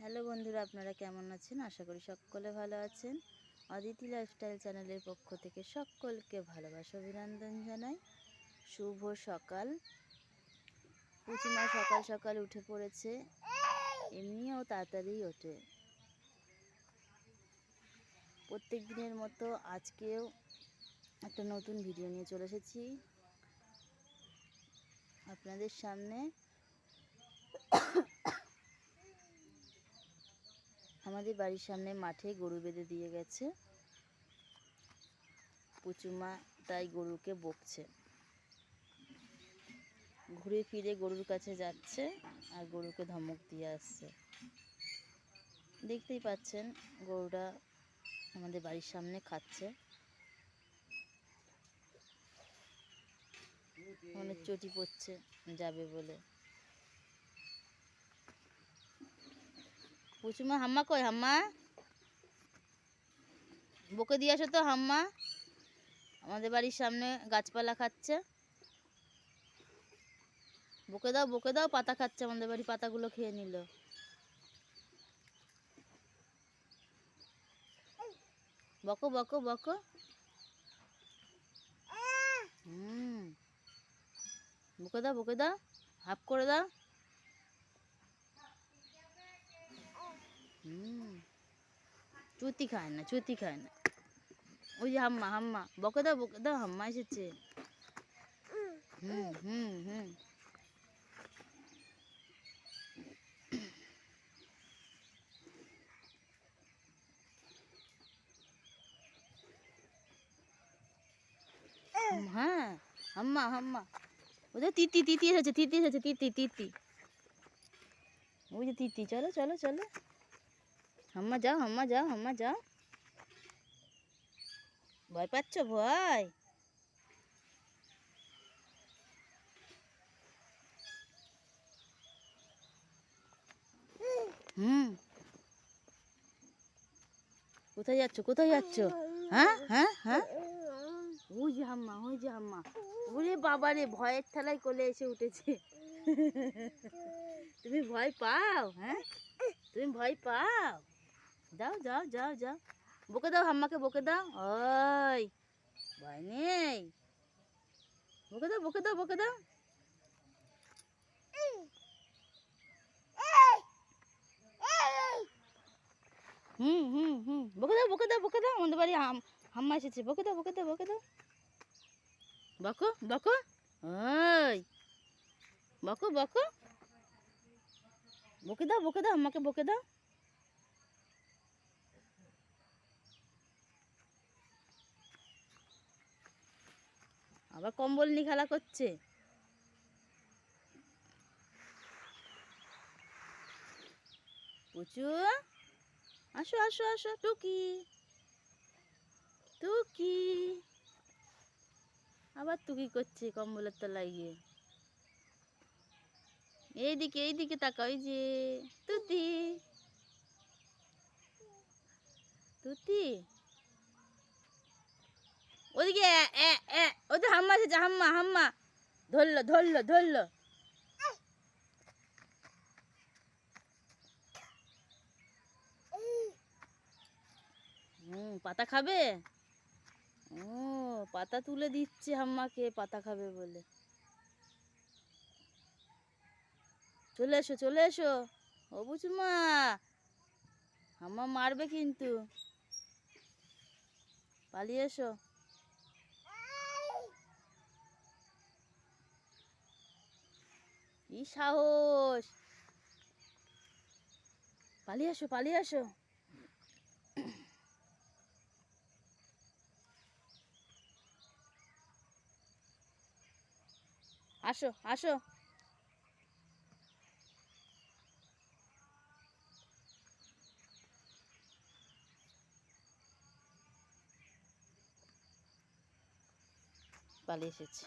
Hello বন্ধুরা, আপনারা কেমন আছেন? আশা করি সকলে ভালো আছেন। অদিতি লাইফস্টাইল চ্যানেলের পক্ষ থেকে সকলকে ভালোবাসা, অভিনন্দন জানাই। শুভ সকাল। পুচিমা সকাল সকাল উঠে পড়েছে। এমনিও তাড়াতাড়ি ওঠে। প্রত্যেক দিনের মতো আজকেও একটা নতুন ভিডিও নিয়ে চলে এসেছি। আপনাদের সামনে আমাদের বাড়ির সামনে মাঠে গরু বেঁধে দিয়ে গেছে। পুচুমা তাই গরুকে বকছে। ঘুরে ফিরে গরুর কাছে যাচ্ছে আর গরুকে ধমক দিয়ে আসছে। দেখতেই পাচ্ছেন গরুটা আমাদের বাড়ির সামনে খাচ্ছে। অনেক চটি পড়ছে, যাবে বলে। পুচুমা, হাম্মা কই হাম্মা? বকে দিয়ে আসো তো হাম্মা। আমাদের বাড়ির সামনে গাছপালা খাচ্ছে। বকে দাও বকে দাও, পাতা খাচ্ছে। আমাদের বাড়ি পাতাগুলো খেয়ে নিল। বকো বকো বকো। হুম। বকে দাও বকে দাও। হাফ করে দাও। চুতি খায় না, চুতি খায় না। ওই যে হাম্মা হাম্মা বকে দাও বকে দাও হাম্মা এসেছে হ্যাঁ হাম্মা হাম্মা। ওদের তিতি তিতি এসেছে তিতি এসেছে, তিতি তিতি। ওই যে তিতি, চলো চলো চলো। হাম্মা যাও হাম্মা যাও হাম্মা যাও। ভয় পাচ্ছ, ভয়? হুম। কোথায় যাচ্ছ কোথায় যাচ্ছ? হ্যাঁ হ্যাঁ হ্যাঁ। ওই যে হাম্মা ওই যে হাম্মা ওরে বাবা রে, ভয়ের ঠেলায় কোলে এসে উঠেছে। তুমি ভয় পাও হ্যাঁ? তুমি ভয় পাও? যাও যাও যাও যাও। বকে দাও হাম্মাকে, বকে দাও। ওই, ভয় নেই। বকে দাও বকে দাও বকে দাও। হুম হুম হুম। বকে দাও বকে দাও বকে দাও। আমাদের বাড়ি হাম হাম্মা এসেছে। বকে দাও বকে দাও বকে দাও। বকো বকো। ওই, বকো বকো। বকে দাও বকে দাও আমাকে বকে দাও। আবার কম্বল নিয়ে খেলা করছে। পুচু আসো আসো আসো টুকি। টুকি। আবার টুকি করছে কম্বলের তলায় গিয়ে। এইদিকে এইদিকে ওই যে তুতি। তুতি। ওদিকে এ, এ, ওদের হাম্মা হাম্মা। ধরলো ধরলো ধরলো। পাতা খাবে? ও, পাতা তুলে দিচ্ছে হাম্মাকে, পাতা খাবে বলে। চলে এসো চলে এসো। ও বুঝমা, হাম্মা মারবে কিন্তু। পালিয়ে এসো। কি সাহস? পালিয়ে আসো পালিয়ে আসো। আসো আসো। পালিয়ে এসেছে।